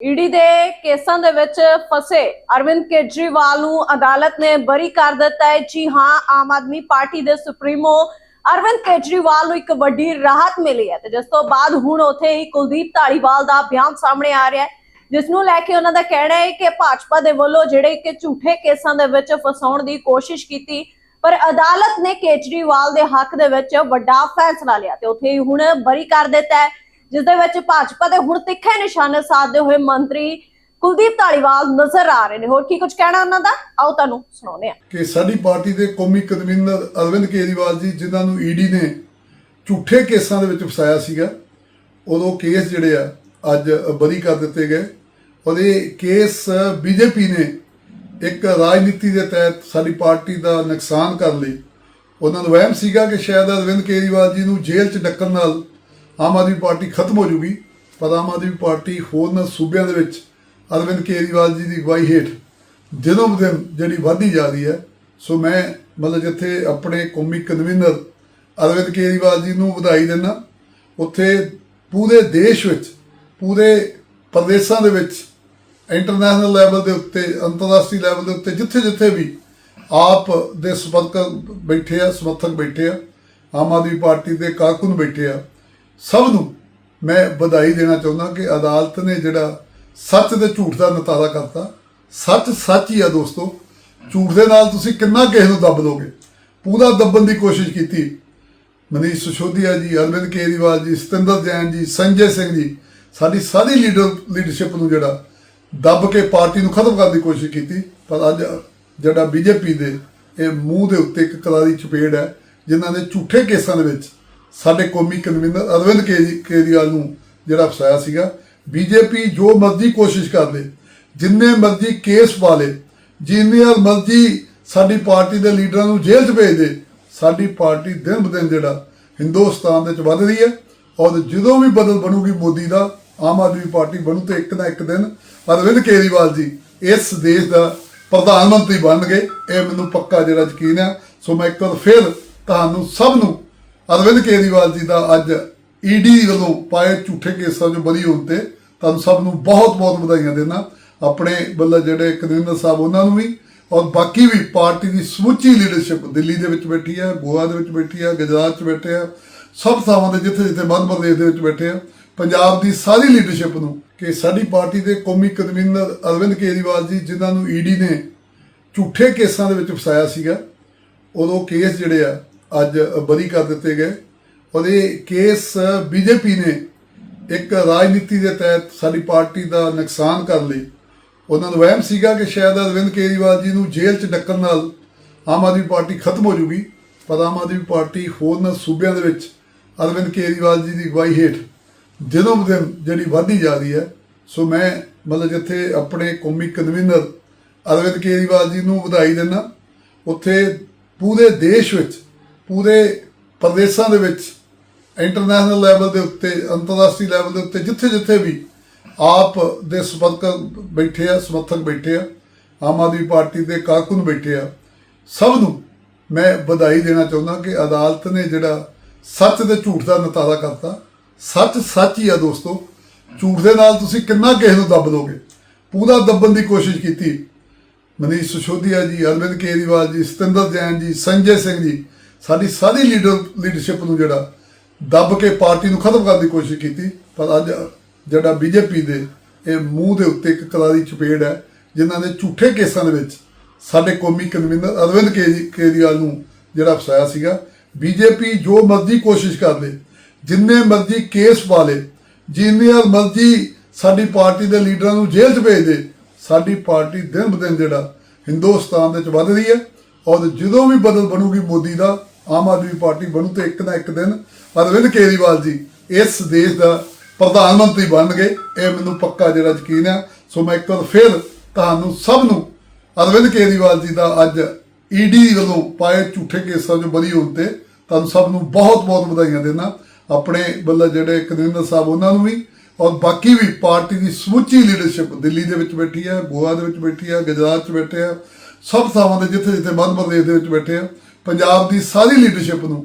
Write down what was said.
ED ਦੇ ਕੇਸਾਂ ਦੇ ਵਿੱਚ ਫਸੇ ਅਰਵਿੰਦ ਕੇਜਰੀਵਾਲ ਨੂੰ ਅਦਾਲਤ ਨੇ ਬਰੀ ਕਰ ਦਿੱਤਾ ਹੈ। ਜੀ ਹਾਂ, ਆਮ ਆਦਮੀ ਪਾਰਟੀ ਦੇ ਸੁਪਰੀਮੋ ਅਰਵਿੰਦ ਕੇਜਰੀਵਾਲ ਨੂੰ ਇੱਕ ਵੱਡੀ ਰਾਹਤ ਮਿਲੀ ਹੈ ਤੇ ਜਿਸ ਤੋਂ ਬਾਅਦ ਹੁਣ ਉੱਥੇ ਹੀ ਕੁਲਦੀਪ ਢਾਲੀਵਾਲ ਦਾ ਬਿਆਨ ਸਾਹਮਣੇ ਆ ਰਿਹਾ ਹੈ, ਜਿਸ ਨੂੰ ਲੈ ਕੇ ਉਹਨਾਂ ਦਾ ਕਹਿਣਾ ਹੈ ਕਿ ਭਾਜਪਾ ਦੇ ਵੱਲੋਂ ਜਿਹੜੇ ਕਿ ਝੂਠੇ ਕੇਸਾਂ ਦੇ ਵਿੱਚ ਫਸਾਉਣ ਦੀ ਕੋਸ਼ਿਸ਼ ਕੀਤੀ, ਪਰ ਅਦਾਲਤ ਨੇ ਕੇਜਰੀਵਾਲ ਦੇ ਹੱਕ ਦੇ ਵਿੱਚ ਵੱਡਾ ਫੈਸਲਾ ਲਿਆ ਤੇ ਉੱਥੇ ਹੀ ਹੁਣ ਬਰੀ ਕਰ ਦਿੱਤਾ ਹੈ। ਜਿਸ ਦੇ ਵਿੱਚ ਭਾਜਪਾ ਦੇ ਹੁਣ ਤਿੱਖੇ ਨਿਸ਼ਾਨੇ ਸਾਧਦੇ ਹੋਏ ਮੰਤਰੀ ਕੁਲਦੀਪ ਢਾਲੀਵਾਲ ਨਜ਼ਰ ਆ ਰਹੇ ਨੇ। ਹੋਰ ਕੀ ਕੁਝ ਕਹਿਣਾ ਉਹਨਾਂ ਦਾ? ਆਓ ਤੁਹਾਨੂੰ ਸੁਣਾਉਂਦੇ ਹਾਂ। ਕਿ ਸਾਡੀ ਪਾਰਟੀ ਦੇ ਕੌਮੀ ਕਨਵੀਨਰ ਅਰਵਿੰਦ ਕੇਜਰੀਵਾਲ ਜੀ, ਜਿਨ੍ਹਾਂ ਨੂੰ ਈਡੀ ਨੇ ਝੂਠੇ ਕੇਸਾਂ ਦੇ ਵਿੱਚ ਫਸਾਇਆ ਸੀਗਾ, ਉਦੋਂ ਕੇਸ ਜਿਹੜੇ ਆ, ਅੱਜ ਬਰੀ ਕਰ ਦਿੱਤੇ ਗਏ। ਉਹਦੇ ਕੇਸ ਬੀਜੇਪੀ ਨੇ ਇੱਕ ਰਾਜਨੀਤੀ ਦੇ ਤਹਿਤ ਸਾਡੀ ਪਾਰਟੀ ਦਾ ਨੁਕਸਾਨ ਕਰਨ ਲਈ, ਉਹਨਾਂ ਨੂੰ ਵਹਿਮ ਸੀਗਾ ਕਿ ਸ਼ਾਇਦ ਅਰਵਿੰਦ ਕੇਜਰੀਵਾਲ ਜੀ ਨੂੰ ਜੇਲ੍ਹ 'ਚ ਡੱਕਣ ਨਾਲ ਆਮ ਆਦਮੀ ਪਾਰਟੀ ਖਤਮ ਹੋ ਜੂਗੀ, ਪਰ ਆਮ ਆਦਮੀ ਪਾਰਟੀ ਹੋਰਨਾਂ ਸੂਬਿਆਂ ਦੇ ਵਿੱਚ ਅਰਵਿੰਦ ਕੇਜਰੀਵਾਲ ਜੀ ਦੀ ਅਗਵਾਈ ਹੇਠ ਦਿਨੋਂ ਦਿਨ ਜਿਹੜੀ ਵਧਦੀ ਜਾ ਰਹੀ ਹੈ, ਸੋ ਮੈਂ ਮਤਲਬ ਜਿੱਥੇ ਆਪਣੇ ਕੌਮੀ ਕਨਵੀਨਰ ਅਰਵਿੰਦ ਕੇਜਰੀਵਾਲ ਜੀ ਨੂੰ ਵਧਾਈ ਦਿੰਦਾ, ਉੱਥੇ ਪੂਰੇ ਦੇਸ਼ ਵਿੱਚ, ਪੂਰੇ ਪ੍ਰਦੇਸ਼ਾਂ ਦੇ ਵਿੱਚ ਇੰਟਰਨੈਸ਼ਨਲ ਲੈਵਲ ਦੇ ਉੱਤੇ, ਅੰਤਰਰਾਸ਼ਟਰੀ ਲੈਵਲ ਦੇ ਉੱਤੇ ਜਿੱਥੇ ਜਿੱਥੇ ਵੀ ਆਪ ਦੇ ਸਮਰਥਕ ਬੈਠੇ ਆ, ਸਮਰਥਕ ਬੈਠੇ ਆ, ਆਮ ਆਦਮੀ ਪਾਰਟੀ ਦੇ ਕਾਰਕੁਨ ਬੈਠੇ ਆ ਸਭ ਨੂੰ ਮੈਂ ਵਧਾਈ ਦੇਣਾ ਚਾਹੁੰਦਾ ਕਿ ਅਦਾਲਤ ਨੇ ਜਿਹੜਾ ਸੱਚ ਤੇ ਝੂਠ ਦਾ ਨਤਾਰਾ ਕਰਤਾ, ਸੱਚ ਸੱਚ ਹੀ ਆ ਦੋਸਤੋ। ਝੂਠ ਦੇ ਨਾਲ ਤੁਸੀਂ ਕਿੰਨਾ ਕਿਸੇ ਨੂੰ ਦੱਬ ਲੋਗੇ ਪੂਰਾ ਦੱਬਣ ਦੀ ਕੋਸ਼ਿਸ਼ ਕੀਤੀ। ਮਨੀਸ਼ ਸਿਸੋਦੀਆ ਜੀ, ਅਰਵਿੰਦ ਕੇਜਰੀਵਾਲ ਜੀ, ਸਤਿੰਦਰ ਜੈਨ ਜੀ, ਸੰਜੇ ਸਿੰਘ ਜੀ, ਸਾਡੀ ਸਾਰੀ ਲੀਡਰ ਲੀਡਰਸ਼ਿਪ ਨੂੰ ਜਿਹੜਾ ਦੱਬ ਕੇ ਪਾਰਟੀ ਨੂੰ ਖਤਮ ਕਰਨ ਦੀ ਕੋਸ਼ਿਸ਼ ਕੀਤੀ। ਪਰ ਅੱਜ ਜਿਹੜਾ ਬੀਜੇਪੀ ਦੇ ਇਹ ਮੂੰਹ ਦੇ ਉੱਤੇ ਇੱਕ ਕਲਾਰੀ ਚਪੇੜ ਹੈ, ਜਿਨ੍ਹਾਂ ਨੇ ਝੂਠੇ ਕੇਸਾਂ ਦੇ ਵਿੱਚ ਸਾਡੇ ਕੌਮੀ ਕਨਵੀਨਰ ਅਰਵਿੰਦ ਕੇਜਰੀਵਾਲ ਨੂੰ ਜਿਹੜਾ ਫਸਾਇਆ ਸੀਗਾ। ਬੀਜੇਪੀ ਜੋ ਮਰਜ਼ੀ ਕੋਸ਼ਿਸ਼ ਕਰ ਲੇ, ਜਿੰਨੇ ਮਰਜ਼ੀ ਕੇਸ ਪਾ ਲੇ, ਜਿੰਨੇ ਮਰਜ਼ੀ ਸਾਡੀ ਪਾਰਟੀ ਦੇ ਲੀਡਰਾਂ ਨੂੰ ਜੇਲ੍ਹ 'ਚ ਭੇਜ ਦੇ, ਸਾਡੀ ਪਾਰਟੀ ਦਿਨ ਬ ਦਿਨ ਜਿਹੜਾ ਹਿੰਦੁਸਤਾਨ ਦੇ ਵਿੱਚ ਵੱਧ ਰਹੀ ਹੈ ਔਰ ਜਦੋਂ ਵੀ ਬਦਲ ਬਣੂਗੀ ਮੋਦੀ ਦਾ, ਆਮ ਆਦਮੀ ਪਾਰਟੀ ਬਣੂ ਤੇ ਇੱਕ ਨਾ ਇੱਕ ਦਿਨ ਅਰਵਿੰਦ ਕੇਜਰੀਵਾਲ ਜੀ ਇਸ ਦੇਸ਼ ਦਾ ਪ੍ਰਧਾਨ ਮੰਤਰੀ ਬਣਨਗੇ। ਇਹ ਮੈਨੂੰ ਪੱਕਾ ਜਿਹੜਾ ਯਕੀਨ ਹੈ। ਸੋ ਮੈਂ ਇੱਕ ਵਾਰ ਫਿਰ ਤੁਹਾਨੂੰ ਸਭ ਨੂੰ ਅਰਵਿੰਦ ਕੇਜਰੀਵਾਲ ਜੀ ਦਾ ਅੱਜ ਈਡੀ ਵੱਲੋਂ ਪਾਏ ਝੂਠੇ ਕੇਸਾਂ 'ਚੋਂ ਬਰੀ ਹੋਣ ਤੇ ਤੁਹਾਨੂੰ ਸਭ ਨੂੰ ਬਹੁਤ-ਬਹੁਤ ਵਧਾਈਆਂ ਦੇਣਾ ਆਪਣੇ ਵੱਲੋਂ ਜਿਹੜੇ ਕਨਵੀਨਰ ਸਾਹਿਬ, ਉਹਨਾਂ ਨੂੰ ਵੀ ਔਰ ਬਾਕੀ ਵੀ ਪਾਰਟੀ ਦੀ ਸਮੁੱਚੀ ਲੀਡਰਸ਼ਿਪ ਦਿੱਲੀ ਦੇ ਵਿੱਚ ਬੈਠੀ ਹੈ, ਗੋਆ ਦੇ ਵਿੱਚ ਬੈਠੀ ਹੈ, ਗੁਜਰਾਤ 'ਚ ਬੈਠੇ ਆ, ਸਭ ਥਾਵਾਂ ਤੇ ਜਿੱਥੇ ਜਿੱਥੇ ਮੱਧ ਪ੍ਰਦੇਸ਼ ਦੇ ਵਿੱਚ ਬੈਠੇ ਆ, ਪੰਜਾਬ ਦੀ ਸਾਰੀ ਲੀਡਰਸ਼ਿਪ ਨੂੰ ਕਿ ਸਾਡੀ ਪਾਰਟੀ ਦੇ ਕੌਮੀ ਕਨਵੀਨਰ ਅਰਵਿੰਦ ਕੇਜਰੀਵਾਲ ਜੀ, ਜਿਨ੍ਹਾਂ ਨੂੰ ਈਡੀ ਨੇ ਝੂਠੇ ਕੇਸਾਂ ਦੇ ਵਿੱਚ ਫਸਾਇਆ ਸੀਗਾ, ਉਦੋਂ ਕੇਸ ਜਿਹੜੇ ਆ ਅੱਜ ਬਰੀ ਕਰ ਦਿੱਤੇ ਗਏ। ਔਰ ਇਹ ਕੇਸ ਬੀਜੇਪੀ ਨੇ ਇੱਕ ਰਾਜਨੀਤੀ ਦੇ ਤਹਿਤ ਸਾਡੀ ਪਾਰਟੀ ਦਾ ਨੁਕਸਾਨ ਕਰਨ ਲਈ, ਉਹਨਾਂ ਨੂੰ ਵਹਿਮ ਸੀਗਾ ਕਿ ਸ਼ਾਇਦ ਅਰਵਿੰਦ ਕੇਜਰੀਵਾਲ ਜੀ ਨੂੰ ਜੇਲ੍ਹ 'ਚ ਡੱਕਣ ਨਾਲ ਆਮ ਆਦਮੀ ਪਾਰਟੀ ਖਤਮ ਹੋ ਜੂਗੀ, ਪਰ ਆਮ ਆਦਮੀ ਪਾਰਟੀ ਹੋਰਨਾਂ ਸੂਬਿਆਂ ਦੇ ਵਿੱਚ ਅਰਵਿੰਦ ਕੇਜਰੀਵਾਲ ਜੀ ਦੀ ਅਗਵਾਈ ਹੇਠ ਦਿਨੋਂ ਦਿਨ ਜਿਹੜੀ ਵਧਦੀ ਜਾ ਰਹੀ ਹੈ। ਸੋ ਮੈਂ ਮਤਲਬ ਜਿੱਥੇ ਆਪਣੇ ਕੌਮੀ ਕਨਵੀਨਰ ਅਰਵਿੰਦ ਕੇਜਰੀਵਾਲ ਜੀ ਨੂੰ ਵਧਾਈ ਦਿੰਦਾ, ਉੱਥੇ ਪੂਰੇ ਦੇਸ਼ ਵਿੱਚ ਪੂਰੇ ਪ੍ਰਦੇਸ਼ਾਂ ਦੇ ਵਿੱਚ ਇੰਟਰਨੈਸ਼ਨਲ ਲੈਵਲ ਦੇ ਉੱਤੇ, ਅੰਤਰਰਾਸ਼ਟਰੀ ਲੈਵਲ ਦੇ ਉੱਤੇ, ਜਿੱਥੇ ਜਿੱਥੇ ਵੀ ਆਪ ਦੇ ਸਮਰਥਕ ਬੈਠੇ ਆ, ਸਮਰਥਕ ਬੈਠੇ ਆ, ਆਮ ਆਦਮੀ ਪਾਰਟੀ ਦੇ ਕਾਰਕੁਨ ਬੈਠੇ ਆ, ਸਭ ਨੂੰ ਮੈਂ ਵਧਾਈ ਦੇਣਾ ਚਾਹੁੰਦਾ ਕਿ ਅਦਾਲਤ ਨੇ ਜਿਹੜਾ ਸੱਚ ਤੇ ਝੂਠ ਦਾ ਨਤਾਰਾ ਕਰਤਾ, ਸੱਚ ਸੱਚ ਹੀ ਆ ਦੋਸਤੋ, ਝੂਠ ਦੇ ਨਾਲ ਤੁਸੀਂ ਕਿੰਨਾ ਕਿਸੇ ਨੂੰ ਦੱਬ ਲੋਗੇ ਪੂਰਾ ਦੱਬਣ ਦੀ ਕੋਸ਼ਿਸ਼ ਕੀਤੀ। ਮਨੀਸ਼ ਸਿਸੋਦੀਆ ਜੀ, ਅਰਵਿੰਦ ਕੇਜਰੀਵਾਲ ਜੀ, ਸਤਿੰਦਰ ਜੈਨ ਜੀ, ਸੰਜੇ ਸਿੰਘ ਜੀ ਸਾਡੀ ਸਾਰੀ ਲੀਡਰ ਲੀਡਰਸ਼ਿਪ ਨੂੰ ਜਿਹੜਾ ਦੱਬ ਕੇ ਪਾਰਟੀ ਨੂੰ ਖਤਮ ਕਰਨ ਦੀ ਕੋਸ਼ਿਸ਼ ਕੀਤੀ, ਪਰ ਅੱਜ ਜਿਹੜਾ ਬੀਜੇਪੀ ਦੇ ਇਹ ਮੂੰਹ ਦੇ ਉੱਤੇ ਇੱਕ ਕਰਾਰੀ ਚਪੇੜ ਹੈ, ਜਿਨ੍ਹਾਂ ਨੇ ਝੂਠੇ ਕੇਸਾਂ ਦੇ ਵਿੱਚ ਸਾਡੇ ਕੌਮੀ ਕਨਵੀਨਰ ਅਰਵਿੰਦ ਕੇਜਰੀ- ਕੇਜਰੀਵਾਲ ਨੂੰ ਜਿਹੜਾ ਫਸਾਇਆ ਸੀਗਾ। ਬੀਜੇਪੀ ਜੋ ਮਰਜ਼ੀ ਕੋਸ਼ਿਸ਼ ਕਰ ਲੇ, ਜਿੰਨੇ ਮਰਜ਼ੀ ਕੇਸ ਪਾ ਲੇ, ਜਿੰਨੇ ਮਰਜ਼ੀ ਸਾਡੀ ਪਾਰਟੀ ਦੇ ਲੀਡਰਾਂ ਨੂੰ ਜੇਲ੍ਹ 'ਚ ਭੇਜ ਦੇ, ਸਾਡੀ ਪਾਰਟੀ ਦਿਨ ਬ ਦਿਨ ਜਿਹੜਾ ਹਿੰਦੁਸਤਾਨ ਦੇ ਵਿੱਚ ਵੱਧ ਰਹੀ ਹੈ ਔਰ ਜਦੋਂ ਵੀ ਬਦਲ ਬਣੂਗੀ ਮੋਦੀ ਦਾ ਆਮ ਆਦਮੀ ਪਾਰਟੀ ਬਣੂ ਤੇ ਇੱਕ ਨਾ ਇੱਕ ਦਿਨ ਅਰਵਿੰਦ ਕੇਜਰੀਵਾਲ ਜੀ ਇਸ ਦੇਸ਼ ਦਾ ਪ੍ਰਧਾਨ ਮੰਤਰੀ ਬਣਨਗੇ। ਇਹ ਮੈਨੂੰ ਪੱਕਾ ਜਿਹੜਾ ਯਕੀਨ ਆ। ਸੋ ਮੈਂ ਇੱਕ ਵਾਰ ਫਿਰ ਤੁਹਾਨੂੰ ਸਭ ਨੂੰ ਅਰਵਿੰਦ ਕੇਜਰੀਵਾਲ ਜੀ ਦਾ ਅੱਜ ਈਡੀ ਵੱਲੋਂ ਪਾਏ ਝੂਠੇ ਕੇਸਾਂ 'ਚੋਂ ਬਰੀ ਹੋਣ ਤੇ ਤੁਹਾਨੂੰ ਸਭ ਨੂੰ ਬਹੁਤ-ਬਹੁਤ ਵਧਾਈਆਂ ਦੇਣਾ ਆਪਣੇ ਵੱਲੋਂ ਜਿਹੜੇ ਕਨਵੀਨਰ ਸਾਹਿਬ ਉਹਨਾਂ ਨੂੰ ਵੀ ਔਰ ਬਾਕੀ ਵੀ ਪਾਰਟੀ ਦੀ ਸਮੁੱਚੀ ਲੀਡਰਸ਼ਿਪ ਦਿੱਲੀ ਦੇ ਵਿੱਚ ਬੈਠੀ ਹੈ, ਗੋਆ ਦੇ ਵਿੱਚ ਬੈਠੀ ਹੈ, ਗੁਜਰਾਤ 'ਚ ਬੈਠੇ ਆ, ਸਭ ਥਾਵਾਂ ਤੇ ਜਿੱਥੇ ਜਿੱਥੇ ਮੱਧ ਪ੍ਰਦੇਸ਼ ਦੇ ਵਿੱਚ ਬੈਠੇ ਆ। ਪੰਜਾਬ ਦੀ ਸਾਰੀ ਲੀਡਰਸ਼ਿਪ ਨੂੰ